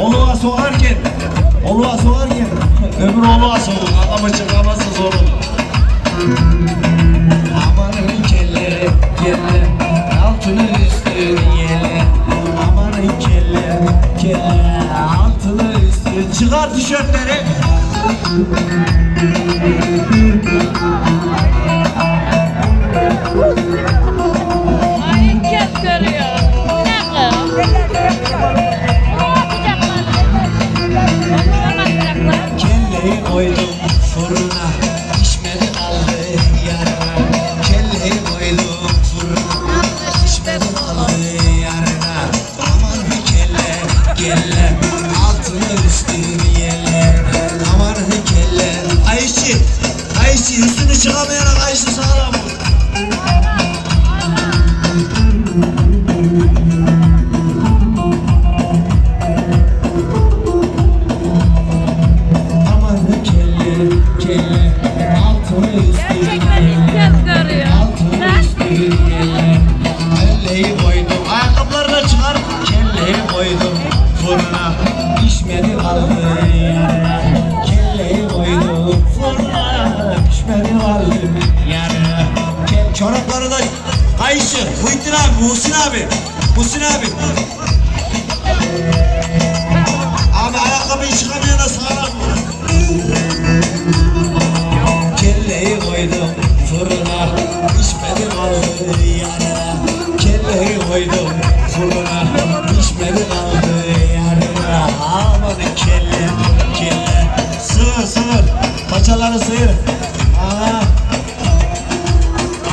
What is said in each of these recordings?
Oluğa soğarken, oluğa soğarken öbür oluğa soğuk. Adam açıklaması zor olur. Amanın kelle, kelle, altını üstü yele. Amanın kelle, kelle, altını üstü. Çıkar tişörtleri. Altını üstünü yerler Aman heykeller Ayşe Ayşe üstünü çıkamayarak Ayşe sağlam. ol pişmedi varlığına Kelleyi koydum fırına. Pişmedi varlığına Çorapları da kayışı, Muhittin abi, Muhsin abi, Muhsin abi. Paçaları sıyır. Aa.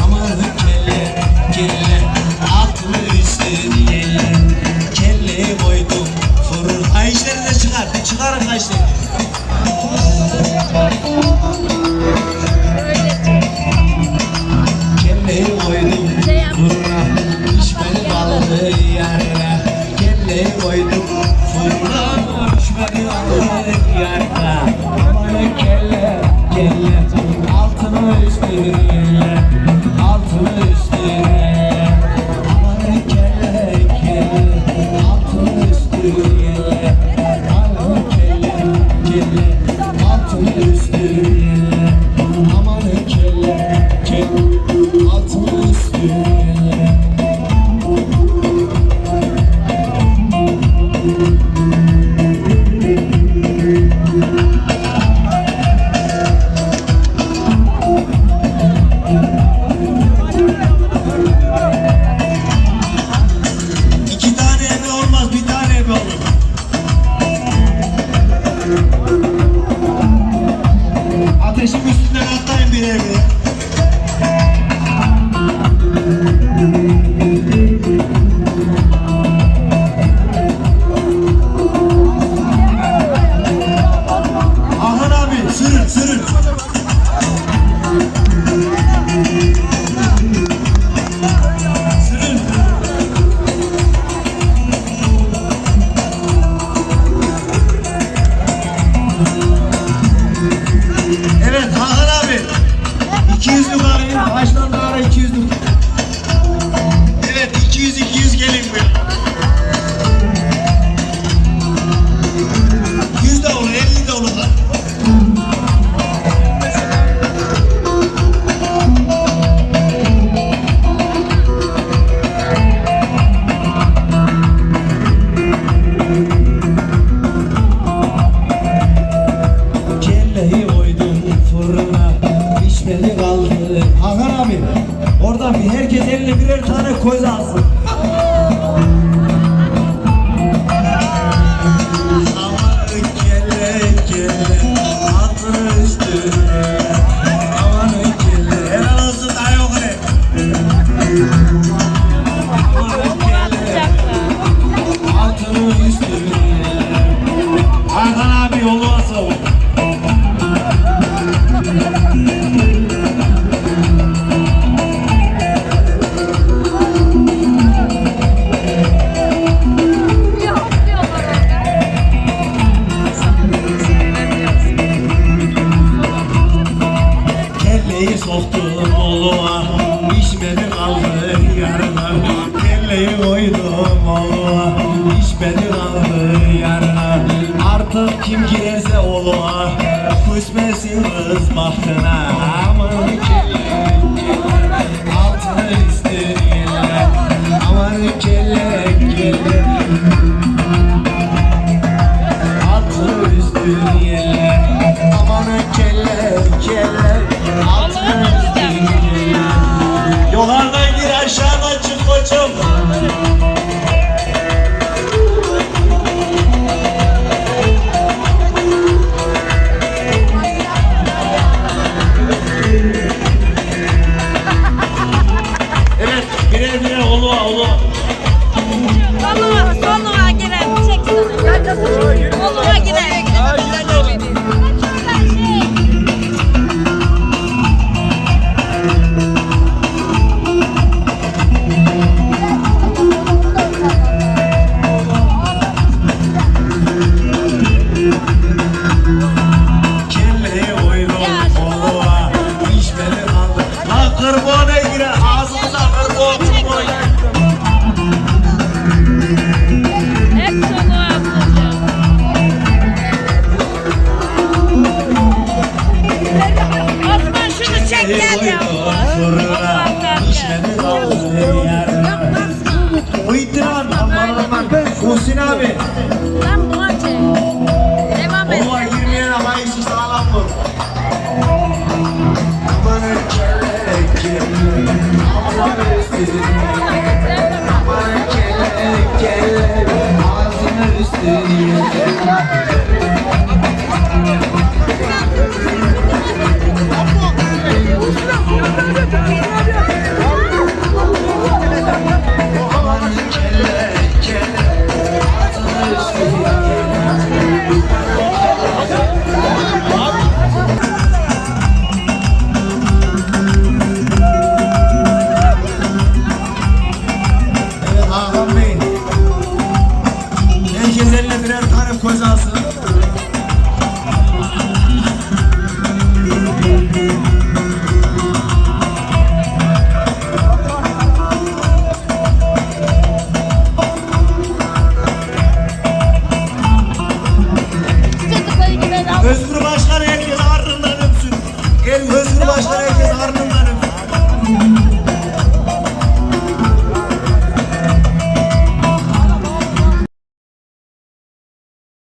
Amanın kelle, kelle. Atmışsın yelle. Kelle koydum. Fırın. Ayışları da çıkar. Çıkarın ayışları. Amen. kim girerse oğluna Küsmesin kız bahtına. Aman kelle Altına istediğinler Aman kelle kelle Altına üstüne Gel gel ağzını üstüne 안 녕.